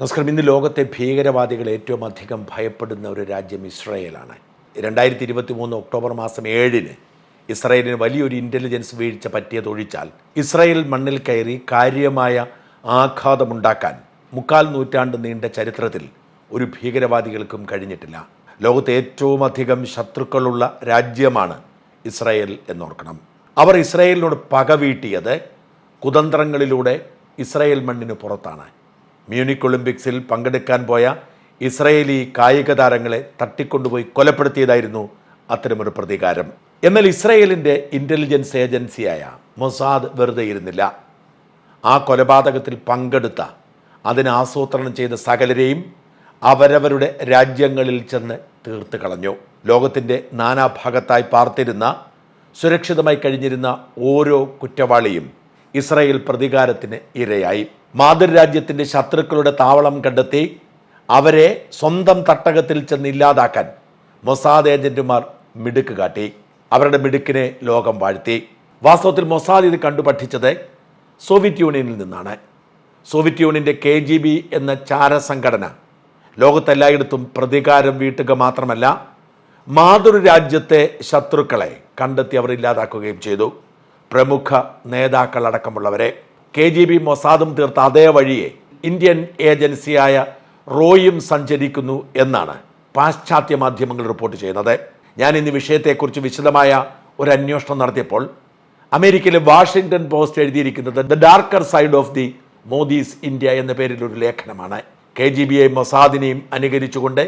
നമസ്കാരം. ഇന്ന് ലോകത്തെ ഭീകരവാദികൾ ഏറ്റവും അധികം ഭയപ്പെടുന്ന ഒരു രാജ്യം ഇസ്രയേലാണ്. രണ്ടായിരത്തി ഇരുപത്തി മൂന്ന് ഒക്ടോബർ മാസം ഏഴിന് ഇസ്രയേലിന് വലിയൊരു ഇന്റലിജൻസ് വീഴ്ച പറ്റിയതൊഴിച്ചാൽ ഇസ്രയേൽ മണ്ണിൽ കയറി കാര്യമായ ആഘാതമുണ്ടാക്കാൻ മുക്കാൽ നൂറ്റാണ്ട് നീണ്ട ചരിത്രത്തിൽ ഒരു ഭീകരവാദികൾക്കും കഴിഞ്ഞിട്ടില്ല. ലോകത്തെ ഏറ്റവും അധികം ശത്രുക്കളുള്ള രാജ്യമാണ് ഇസ്രയേൽ എന്നോർക്കണം. അവർ ഇസ്രയേലിനോട് പകവീട്ടിയത് കുതന്ത്രങ്ങളിലൂടെ ഇസ്രയേൽ മണ്ണിന് പുറത്താണ്. മ്യൂണിക് ഒളിമ്പിക്സിൽ പങ്കെടുക്കാൻ പോയ ഇസ്രയേലി കായിക താരങ്ങളെ തട്ടിക്കൊണ്ടുപോയി കൊലപ്പെടുത്തിയതായിരുന്നു അത്തരമൊരു പ്രതികാരം. എന്നാൽ ഇസ്രയേലിന്റെ ഇന്റലിജൻസ് ഏജൻസിയായ മൊസാദ് വെറുതെ ഇരുന്നില്ല. ആ കൊലപാതകത്തിൽ പങ്കെടുത്ത അതിന് ആസൂത്രണം ചെയ്ത സകലരെയും അവരവരുടെ രാജ്യങ്ങളിൽ ചെന്ന് തീർത്ത് കളഞ്ഞു. ലോകത്തിന്റെ നാനാഭാഗത്തായി പാർത്തിരുന്ന സുരക്ഷിതമായി കഴിഞ്ഞിരുന്ന ഓരോ കുറ്റവാളിയും ഇസ്രായേൽ പ്രതികാരത്തിന് ഇരയായി. മാതൃരാജ്യത്തിന്റെ ശത്രുക്കളുടെ താവളം കണ്ടെത്തി അവരെ സ്വന്തം തട്ടകത്തിൽ ചെന്ന് ഇല്ലാതാക്കാൻ മൊസാദ് ഏജന്റുമാർ മിടുക്ക് കാട്ടി. അവരുടെ മിടുക്കിനെ ലോകം വാഴ്ത്തി. വാസ്തവത്തിൽ മൊസാദ് ഇത് കണ്ടു പഠിച്ചത് സോവിയറ്റ് യൂണിയനിൽ നിന്നാണ്. സോവിയറ്റ് യൂണിയന്റെ കെ ജി ബി എന്ന ചാരസംഘടന ലോകത്തെല്ലായിടത്തും പ്രതികാരം വീട്ടുക മാത്രമല്ല മാതൃരാജ്യത്തെ ശത്രുക്കളെ കണ്ടെത്തി അവർ ഇല്ലാതാക്കുകയും ചെയ്തു. പ്രമുഖ നേതാക്കളടക്കമുള്ളവരെ കെ ജി ബി മൊസാദും തീർത്ത അതേ വഴിയെ ഇന്ത്യൻ ഏജൻസിയായ റോയും സഞ്ചരിക്കുന്നു എന്നാണ് പാശ്ചാത്യ മാധ്യമങ്ങൾ റിപ്പോർട്ട് ചെയ്യുന്നത്. ഞാൻ ഇന്ന് വിഷയത്തെക്കുറിച്ച് വിശദമായ ഒരു അന്വേഷണം നടത്തിയപ്പോൾ അമേരിക്കയിലെ വാഷിംഗ്ടൺ പോസ്റ്റ് എഴുതിയിരിക്കുന്നത് the darker side of the Modi's India എന്ന പേരിൽ ഒരു ലേഖനമാണ്. കെ ജി ബി ഐ മൊസാദിനെയും അനുകരിച്ചുകൊണ്ട്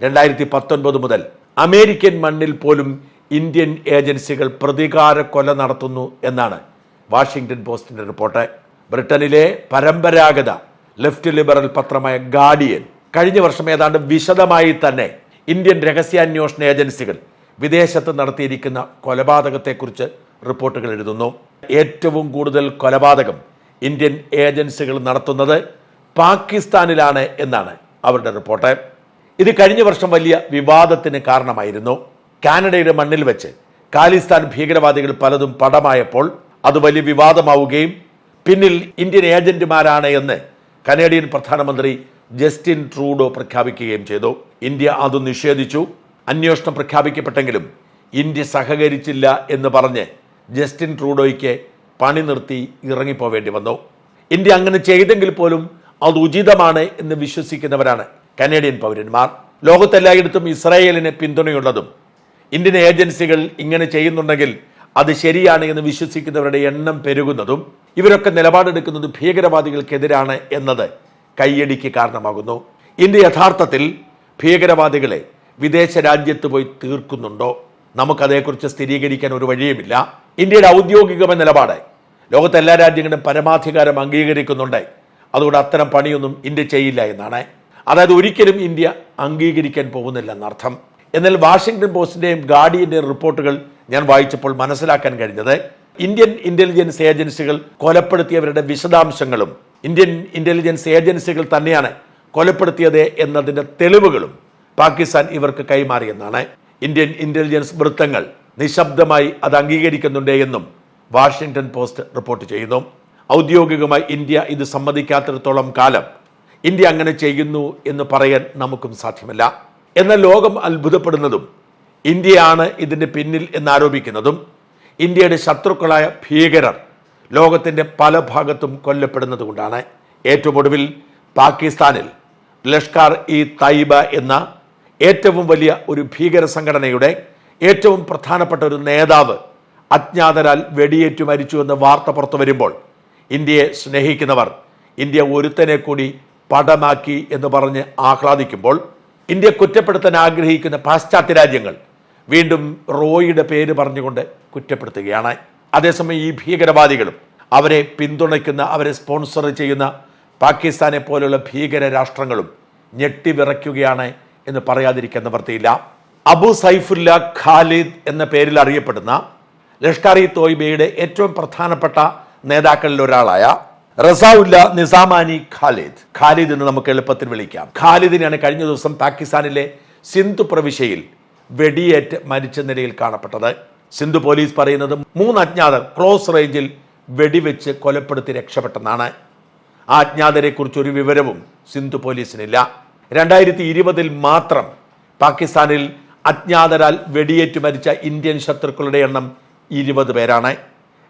രണ്ടായിരത്തി പത്തൊൻപത് മുതൽ അമേരിക്കൻ മണ്ണിൽ പോലും ഇന്ത്യൻ ഏജൻസികൾ പ്രതികാര കൊല നടത്തുന്നു എന്നാണ് വാഷിംഗ്ടൺ പോസ്റ്റിന്റെ റിപ്പോർട്ട്. ബ്രിട്ടനിലെ പരമ്പരാഗത ലെഫ്റ്റ് ലിബറൽ പത്രമായ ഗാർഡിയൻ കഴിഞ്ഞ വർഷം ഏതാണ്ട് വിശദമായി തന്നെ ഇന്ത്യൻ രഹസ്യാന്വേഷണ ഏജൻസികൾ വിദേശത്ത് നടത്തിയിരിക്കുന്ന കൊലപാതകത്തെക്കുറിച്ച് റിപ്പോർട്ടുകൾ എഴുതുന്നു. ഏറ്റവും കൂടുതൽ കൊലപാതകം ഇന്ത്യൻ ഏജൻസികൾ നടത്തുന്നത് പാകിസ്ഥാനിലാണ് എന്നാണ് അവരുടെ റിപ്പോർട്ട്. ഇത് കഴിഞ്ഞ വർഷം വലിയ വിവാദത്തിന് കാരണമായിരുന്നു. കാനഡയുടെ മണ്ണിൽ വെച്ച് ഖാലിസ്ഥാൻ ഭീകരവാദികൾ പലതും പടമായപ്പോൾ അത് വലിയ വിവാദമാവുകയും പിന്നിൽ ഇന്ത്യൻ ഏജന്റുമാരാണ് എന്ന് കനേഡിയൻ പ്രധാനമന്ത്രി ജസ്റ്റിൻ ട്രൂഡോ പ്രഖ്യാപിക്കുകയും ചെയ്തു. ഇന്ത്യ അത് നിഷേധിച്ചു. അന്വേഷണം പ്രഖ്യാപിക്കപ്പെട്ടെങ്കിലും ഇന്ത്യ സഹകരിച്ചില്ല എന്ന് പറഞ്ഞ് ജസ്റ്റിൻ ട്രൂഡോയ്ക്ക് പണി നിർത്തി ഇറങ്ങിപ്പോവേണ്ടി വന്നു. ഇന്ത്യ അങ്ങനെ ചെയ്തെങ്കിൽ പോലും അത് ഉചിതമാണ് എന്ന് വിശ്വസിക്കുന്നവരാണ് കനേഡിയൻ പൗരന്മാർ. ലോകത്തെല്ലായിടത്തും ഇസ്രായേലിന് പിന്തുണയുള്ളതും ഇന്ത്യൻ ഏജൻസികൾ ഇങ്ങനെ ചെയ്യുന്നുണ്ടെങ്കിൽ അത് ശരിയാണ് എന്ന് വിശ്വസിക്കുന്നവരുടെ എണ്ണം പെരുകുന്നതും ഇവരൊക്കെ നിലപാടെടുക്കുന്നത് ഭീകരവാദികൾക്കെതിരാണ് എന്നത് കയ്യടിക്ക് കാരണമാകുന്നു. ഇന്ത്യ യഥാർത്ഥത്തിൽ ഭീകരവാദികളെ വിദേശ രാജ്യത്ത് പോയി തീർക്കുന്നുണ്ടോ? നമുക്കതേക്കുറിച്ച് സ്ഥിരീകരിക്കാൻ ഒരു വഴിയുമില്ല. ഇന്ത്യയുടെ ഔദ്യോഗികമായ നിലപാട് ലോകത്തെ എല്ലാ രാജ്യങ്ങളും പരമാധികാരം അംഗീകരിക്കുന്നുണ്ട്. അതുകൊണ്ട് അത്തരം പണിയൊന്നും ഇന്ത്യ ചെയ്യില്ല എന്നാണ്. അതായത് ഒരിക്കലും ഇന്ത്യ അംഗീകരിക്കാൻ പോകുന്നില്ല എന്നർത്ഥം എന്നാൽ വാഷിംഗ്ടൺ പോസ്റ്റിന്റെയും ഗാർഡിയന്റെയും റിപ്പോർട്ടുകൾ ഞാൻ വായിച്ചപ്പോൾ മനസ്സിലാക്കാൻ കഴിഞ്ഞത് ഇന്ത്യൻ ഇന്റലിജൻസ് ഏജൻസികൾ കൊലപ്പെടുത്തിയവരുടെ വിശദാംശങ്ങളും ഇന്ത്യൻ ഇന്റലിജൻസ് ഏജൻസികൾ തന്നെയാണ് കൊലപ്പെടുത്തിയത് എന്നതിന്റെ തെളിവുകളും പാകിസ്ഥാൻ ഇവർക്ക് കൈമാറിയെന്നാണ്. ഇന്ത്യൻ ഇന്റലിജൻസ് വൃത്തങ്ങൾ നിശബ്ദമായി അത് അംഗീകരിക്കുന്നുണ്ട് എന്നും വാഷിംഗ്ടൺ പോസ്റ്റ് റിപ്പോർട്ട് ചെയ്യുന്നു. ഔദ്യോഗികമായി ഇന്ത്യ ഇത് സമ്മതിക്കാത്തിടത്തോളം കാലം ഇന്ത്യ അങ്ങനെ ചെയ്യുന്നു എന്ന് പറയാൻ നമുക്കും സാധ്യമല്ല. എന്നാൽ ലോകം അത്ഭുതപ്പെടുന്നതും ഇന്ത്യയാണ് ഇതിന്റെ പിന്നിൽ എന്നാരോപിക്കുന്നതും ഇന്ത്യയുടെ ശത്രുക്കളായ ഭീകരർ ലോകത്തിന്റെ പല ഭാഗത്തും കൊല്ലപ്പെടുന്നത് കൊണ്ടാണ് ഏറ്റവും ഒടുവിൽ പാകിസ്ഥാനിൽ ലഷ്കർ ഇ തൈബ എന്ന ഏറ്റവും വലിയ ഒരു ഭീകര സംഘടനയുടെ ഏറ്റവും പ്രധാനപ്പെട്ട ഒരു നേതാവ് അജ്ഞാതരാൽ വെടിയേറ്റു മരിച്ചു എന്ന വാർത്ത പുറത്തു വരുമ്പോൾ ഇന്ത്യയെ സ്നേഹിക്കുന്നവർ ഇന്ത്യ ഒരുത്തനെ കൂടി പടമാക്കി എന്ന് പറഞ്ഞ് ആഹ്ലാദിക്കുമ്പോൾ ഇന്ത്യ കുറ്റപ്പെടുത്താൻ ആഗ്രഹിക്കുന്ന പാശ്ചാത്യ രാജ്യങ്ങൾ വീണ്ടും റോയിയുടെ പേര് പറഞ്ഞുകൊണ്ട് കുറ്റപ്പെടുത്തുകയാണ്. അതേസമയം ഈ ഭീകരവാദികളും അവരെ പിന്തുണയ്ക്കുന്ന അവരെ സ്പോൺസർ ചെയ്യുന്ന പാകിസ്ഥാനെ പോലുള്ള ഭീകര രാഷ്ട്രങ്ങളും ഞെട്ടിവിറയ്ക്കുകയാണ് എന്ന് പറയാതിരിക്കാൻ നിവർത്തിയില്ല അബു സൈഫുല്ല ഖാലിദ് എന്ന പേരിൽ അറിയപ്പെടുന്ന ലഷ്കർ ഇ തോയ്ബയുടെ ഏറ്റവും പ്രധാനപ്പെട്ട നേതാക്കളിൽ ഒരാളായ റസാഉല്ല നിസാമാനി ഖാലിദ്. ഖാലിദ് എന്ന് നമുക്ക് എളുപ്പത്തിൽ വിളിക്കാം. ഖാലിദിനെയാണ് കഴിഞ്ഞ ദിവസം പാകിസ്ഥാനിലെ സിന്ധു പ്രവിശ്യയിൽ വെടിയേറ്റ് മരിച്ച നിലയിൽ കാണപ്പെട്ടത്. സിന്ധു പോലീസ് പറയുന്നത് മൂന്ന് അജ്ഞാതർ ക്രോസ് റേഞ്ചിൽ വെടിവെച്ച് കൊലപ്പെടുത്തി രക്ഷപ്പെട്ടെന്നാണ്. ആ അജ്ഞാതരെക്കുറിച്ച് ഒരു വിവരവും സിന്ധു പോലീസിനില്ല. രണ്ടായിരത്തി ഇരുപതിൽ മാത്രം പാകിസ്ഥാനിൽ അജ്ഞാതരാൽ വെടിയേറ്റ് മരിച്ച ഇന്ത്യൻ ശത്രുക്കളുടെ എണ്ണം ഇരുപത് പേരാണ്.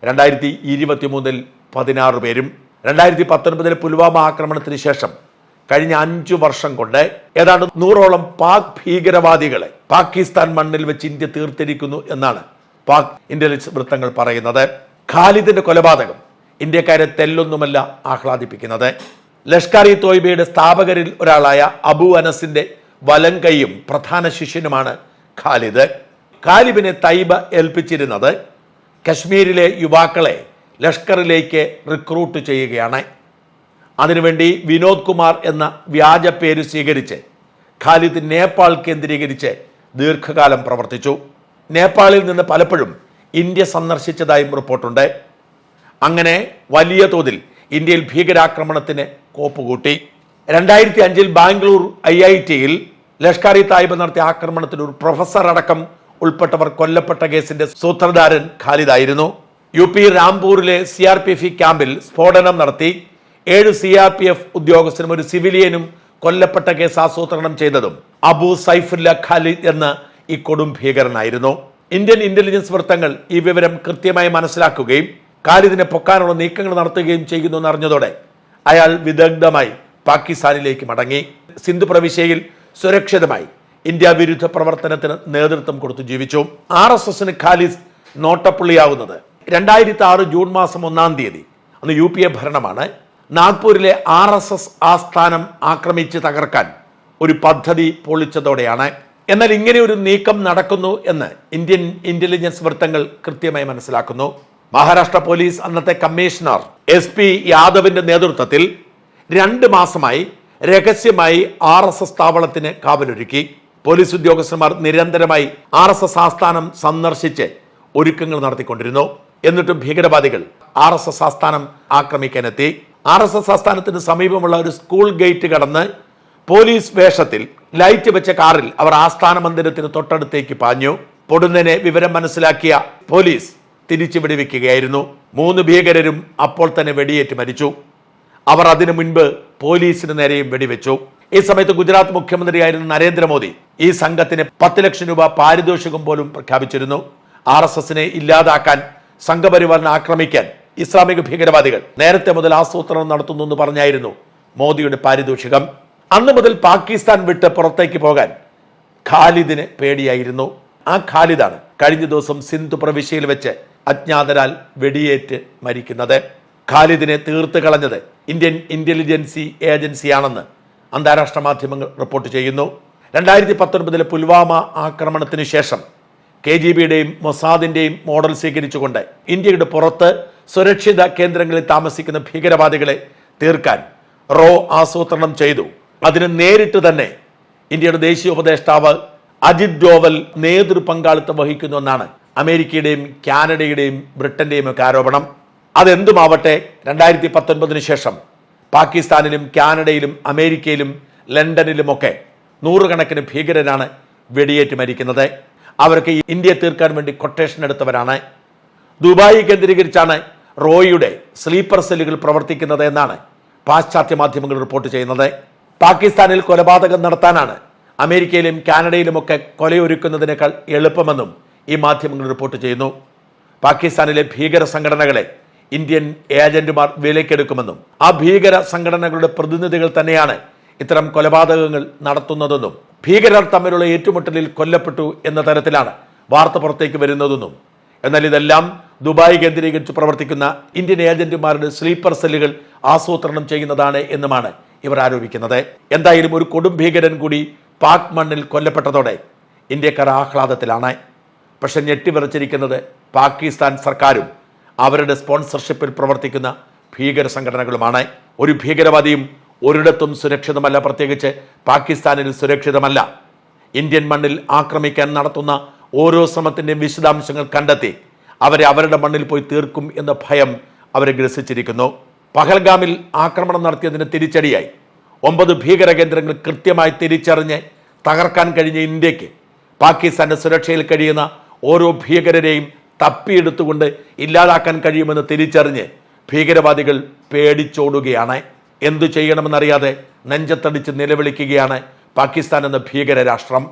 രണ്ടായിരത്തി ഇരുപത്തി മൂന്നിൽ പതിനാറ് പേരും രണ്ടായിരത്തി പത്തൊൻപതിലെ പുൽവാമ ആക്രമണത്തിന് ശേഷം കഴിഞ്ഞ അഞ്ചു വർഷം കൊണ്ട് ഏതാണ്ട് നൂറോളം പാക് ഭീകരവാദികളെ പാകിസ്ഥാൻ മണ്ണിൽ വെച്ച് ഇന്ത്യ തീർത്തിരിക്കുന്നു എന്നാണ് പാക് ഇന്റലിജൻസ് വൃത്തങ്ങൾ പറയുന്നത്. ഖാലിദിന്റെ കൊലപാതകം ഇന്ത്യക്കാരെ തെല്ലൊന്നുമല്ല ആഹ്ലാദിപ്പിക്കുന്നത്. ലഷ്കർ ഇ തോയ്ബയുടെ സ്ഥാപകരിൽ ഒരാളായ അബു അനസിന്റെ വലങ്കയും പ്രധാന ശിഷ്യനുമാണ് ഖാലിദ്. ഖാലിബിനെ തൈബ ഏൽപ്പിച്ചിരുന്നത് കശ്മീരിലെ യുവാക്കളെ ലഷ്കറിലേക്ക് റിക്രൂട്ട് ചെയ്യുകയാണ്. അതിനുവേണ്ടി വിനോദ് കുമാർ എന്ന വ്യാജ പേര് സ്വീകരിച്ച് ഖാലിദ് നേപ്പാൾ കേന്ദ്രീകരിച്ച് ദീർഘകാലം പ്രവർത്തിച്ചു. നേപ്പാളിൽ നിന്ന് പലപ്പോഴും ഇന്ത്യ സന്ദർശിച്ചതായും റിപ്പോർട്ടുണ്ട്. അങ്ങനെ വലിയ തോതിൽ ഇന്ത്യയിൽ ഭീകരാക്രമണത്തിന് കോപ്പുകൂട്ടി. രണ്ടായിരത്തി അഞ്ചിൽ ബാംഗ്ലൂർ ഐ ഐ ടിയിൽ ലഷ്കർ ഇ തായിബ് നടത്തിയ ആക്രമണത്തിൽ ഒരു പ്രൊഫസർ അടക്കം ഉൾപ്പെട്ടവർ കൊല്ലപ്പെട്ട കേസിന്റെ സൂത്രധാരൻ ഖാലിദായിരുന്നു യു പി രാംപൂരിലെ സി ആർ പി എഫ് ക്യാമ്പിൽ സ്ഫോടനം നടത്തി ഏഴ് സി ആർ പി എഫ് ഉദ്യോഗസ്ഥനും ഒരു സിവിലിയനും കൊല്ലപ്പെട്ട കേസ് ആസൂത്രണം ചെയ്തതും അബു സൈഫുല്ല ഖാലിദ് എന്ന ഈ കൊടും ഭീകരനായിരുന്നു. ഇന്ത്യൻ ഇന്റലിജൻസ് വൃത്തങ്ങൾ ഈ വിവരം കൃത്യമായി മനസ്സിലാക്കുകയും ഖാലിദിനെ പൊക്കാനുള്ള നീക്കങ്ങൾ നടത്തുകയും ചെയ്യുന്നു എന്നറിഞ്ഞതോടെ അയാൾ വിദഗ്ധമായി പാകിസ്ഥാനിലേക്ക് മടങ്ങി. സിന്ധു പ്രവിശ്യയിൽ സുരക്ഷിതമായി ഇന്ത്യ വിരുദ്ധ പ്രവർത്തനത്തിന് നേതൃത്വം കൊടുത്തു ജീവിച്ചു. ആർ എസ് എസിന് ഖാലിദ് നോട്ടപ്പുള്ളിയാവുന്നത് രണ്ടായിരത്തി ആറ് ജൂൺ മാസം ഒന്നാം തീയതി. അന്ന് യു പി എ ഭരണമാണ്. നാഗ്പൂരിലെ ആർ എസ് എസ് ആസ്ഥാനം ആക്രമിച്ച് തകർക്കാൻ ഒരു പദ്ധതി പൊളിച്ചതോടെയാണ്. എന്നാൽ ഇങ്ങനെ ഒരു നീക്കം നടക്കുന്നു എന്ന് ഇന്ത്യൻ ഇന്റലിജൻസ് വൃത്തങ്ങൾ കൃത്യമായി മനസ്സിലാക്കുന്നു. മഹാരാഷ്ട്ര പോലീസ് അന്നത്തെ കമ്മീഷണർ എസ് പി യാദവിന്റെ നേതൃത്വത്തിൽ രണ്ട് മാസമായി രഹസ്യമായി ആർ എസ് എസ് താവളത്തിന് കാവലൊരുക്കി. പോലീസ് ഉദ്യോഗസ്ഥന്മാർ നിരന്തരമായി ആർ എസ് എസ് ആസ്ഥാനം സന്ദർശിച്ച് ഒരുക്കങ്ങൾ നടത്തിക്കൊണ്ടിരുന്നു. എന്നിട്ടും ഭീകരവാദികൾ ആർ എസ് എസ് ആസ്ഥാനം ആക്രമിക്കാനെത്തി. ആർ എസ് എസ് ആസ്ഥാനത്തിന് സമീപമുള്ള ഒരു സ്കൂൾ ഗേറ്റ് കടന്ന് പോലീസ് വേഷത്തിൽ ലൈറ്റ് വെച്ച കാറിൽ അവർ ആസ്ഥാന മന്ദിരത്തിന് തൊട്ടടുത്തേക്ക് പാഞ്ഞു. പൊടുന്നനെ വിവരം മനസ്സിലാക്കിയ പോലീസ് തിരിച്ചു വെടിവെക്കുകയായിരുന്നു. മൂന്ന് ഭീകരരും അപ്പോൾ തന്നെ വെടിയേറ്റ് മരിച്ചു. അവർ അതിനു മുൻപ് പോലീസിന് നേരെയും വെടിവെച്ചു. ഈ സമയത്ത് ഗുജറാത്ത് മുഖ്യമന്ത്രിയായിരുന്ന നരേന്ദ്രമോദി ഈ സംഘത്തിന് പത്ത് ലക്ഷം രൂപ പാരിതോഷികം പോലും പ്രഖ്യാപിച്ചിരുന്നു. ആർ എസ് എസിനെ ഇല്ലാതാക്കാൻ സംഘപരിവാറിനെ ആക്രമിക്കാൻ ഇസ്ലാമിക ഭീകരവാദികൾ നേരത്തെ മുതൽ ആസൂത്രണം നടത്തുന്നു എന്ന് പറഞ്ഞായിരുന്നു മോദിയുടെ പാരിതോഷികം. അന്ന് മുതൽ പാകിസ്ഥാൻ വിട്ട് പുറത്തേക്ക് പോകാൻ ഖാലിദിന് പേടിയായിരുന്നു. ആ ഖാലിദാണ് കഴിഞ്ഞ ദിവസം സിന്ധു പ്രവിശ്യയിൽ വെച്ച് അജ്ഞാതരാൽ വെടിയേറ്റ് മരിക്കുന്നത്. ഖാലിദിനെ തീർത്ത് കളഞ്ഞത് ഇന്ത്യൻ ഇന്റലിജൻസി ഏജൻസിയാണെന്ന് അന്താരാഷ്ട്ര മാധ്യമങ്ങൾ റിപ്പോർട്ട് ചെയ്യുന്നു. രണ്ടായിരത്തി പത്തൊൻപതിലെ പുൽവാമ ആക്രമണത്തിന് ശേഷം കെ ജി ബിയുടെയും മൊസാദിന്റെയും മോഡൽ സ്വീകരിച്ചുകൊണ്ട് ഇന്ത്യയുടെ പുറത്ത് സുരക്ഷിത കേന്ദ്രങ്ങളിൽ താമസിക്കുന്ന ഭീകരവാദികളെ തീർക്കാൻ റോ ആസൂത്രണം ചെയ്തു. അതിന് നേരിട്ട് തന്നെ ഇന്ത്യയുടെ ദേശീയ ഉപദേഷ്ടാവ് അജിത് ഡോവൽ നേതൃ പങ്കാളിത്തം വഹിക്കുന്നു എന്നാണ് അമേരിക്കയുടെയും കാനഡയുടെയും ബ്രിട്ടന്റെയും ഒക്കെ ആരോപണം. അതെന്തുമാവട്ടെ രണ്ടായിരത്തി പത്തൊൻപതിന് ശേഷം പാകിസ്ഥാനിലും കാനഡയിലും അമേരിക്കയിലും ലണ്ടനിലുമൊക്കെ നൂറുകണക്കിന് ഭീകരരാണ് വെടിയേറ്റ് മരിക്കുന്നത്. അവർക്ക് ഇന്ത്യയെ തീർക്കാൻ വേണ്ടി കൊട്ടേഷൻ എടുത്തവരാണ്. ദുബായി കേന്ദ്രീകരിച്ചാണ് റോയിയുടെ സ്ലീപ്പർ സെല്ലുകൾ പ്രവർത്തിക്കുന്നത് എന്നാണ് പാശ്ചാത്യ മാധ്യമങ്ങൾ റിപ്പോർട്ട് ചെയ്യുന്നത്. പാകിസ്ഥാനിൽ കൊലപാതകം നടത്താനാണ് അമേരിക്കയിലും കാനഡയിലുമൊക്കെ കൊലയൊരുക്കുന്നതിനേക്കാൾ എളുപ്പമെന്നും ഈ മാധ്യമങ്ങൾ റിപ്പോർട്ട് ചെയ്യുന്നു. പാകിസ്ഥാനിലെ ഭീകര സംഘടനകളെ ഇന്ത്യൻ ഏജന്റുമാർ വിലക്കെടുക്കുമെന്നും ആ ഭീകര സംഘടനകളുടെ പ്രതിനിധികൾ തന്നെയാണ് ഇത്തരം കൊലപാതകങ്ങൾ നടത്തുന്നതെന്നും ഭീകരർ തമ്മിലുള്ള ഏറ്റുമുട്ടലിൽ കൊല്ലപ്പെട്ടു എന്ന തരത്തിലാണ് വാർത്ത പുറത്തേക്ക് വരുന്നതെന്നും എന്നാൽ ഇതെല്ലാം ദുബായ് കേന്ദ്രീകരിച്ച് പ്രവർത്തിക്കുന്ന ഇന്ത്യൻ ഏജന്റുമാരുടെ സ്ലീപ്പർ സെല്ലുകൾ ആസൂത്രണം ചെയ്യുന്നതാണ് എന്നുമാണ് ഇവർ ആരോപിക്കുന്നത്. എന്തായാലും ഒരു കൊടും ഭീകരൻ കൂടി പാക് മണ്ണിൽ കൊല്ലപ്പെട്ടതോടെ ഇന്ത്യക്കാർ ആഹ്ലാദത്തിലാണ്. പക്ഷെ ഞെട്ടിവിറച്ചിരിക്കുന്നത് പാകിസ്ഥാൻ സർക്കാരും അവരുടെ സ്പോൺസർഷിപ്പിൽ പ്രവർത്തിക്കുന്ന ഭീകര സംഘടനകളുമാണ്. ഒരു ഭീകരവാദിയും ഒരിടത്തും സുരക്ഷിതമല്ല പ്രത്യേകിച്ച് പാകിസ്ഥാനിൽ സുരക്ഷിതമല്ല. ഇന്ത്യൻ മണ്ണിൽ ആക്രമിക്കാൻ നടത്തുന്ന ഓരോ ശ്രമത്തിന്റെയും വിശദാംശങ്ങൾ കണ്ടെത്തി അവരെ അവരുടെ മണ്ണിൽ പോയി തീർക്കും എന്ന ഭയം അവരെ ഗ്രസിച്ചിരിക്കുന്നു. പഹൽഗാമിൽ ആക്രമണം നടത്തിയതിന് തിരിച്ചടിയായി. ഒമ്പത് ഭീകര കേന്ദ്രങ്ങൾ കൃത്യമായി തിരിച്ചറിഞ്ഞ് തകർക്കാൻ കഴിഞ്ഞ ഇന്ത്യയ്ക്ക് പാകിസ്ഥാന്റെ സുരക്ഷയിൽ കഴിയുന്ന ഓരോ ഭീകരരെയും തപ്പിയെടുത്തുകൊണ്ട് ഇല്ലാതാക്കാൻ കഴിയുമെന്ന് തിരിച്ചറിഞ്ഞ് ഭീകരവാദികൾ പേടിച്ചോടുകയാണ്. എന്തു ചെയ്യണമെന്നറിയാതെ നെഞ്ചത്തടിച്ച് നിലവിളിക്കുകയാണ് പാകിസ്ഥാൻ എന്ന ഭീകര രാഷ്ട്രം.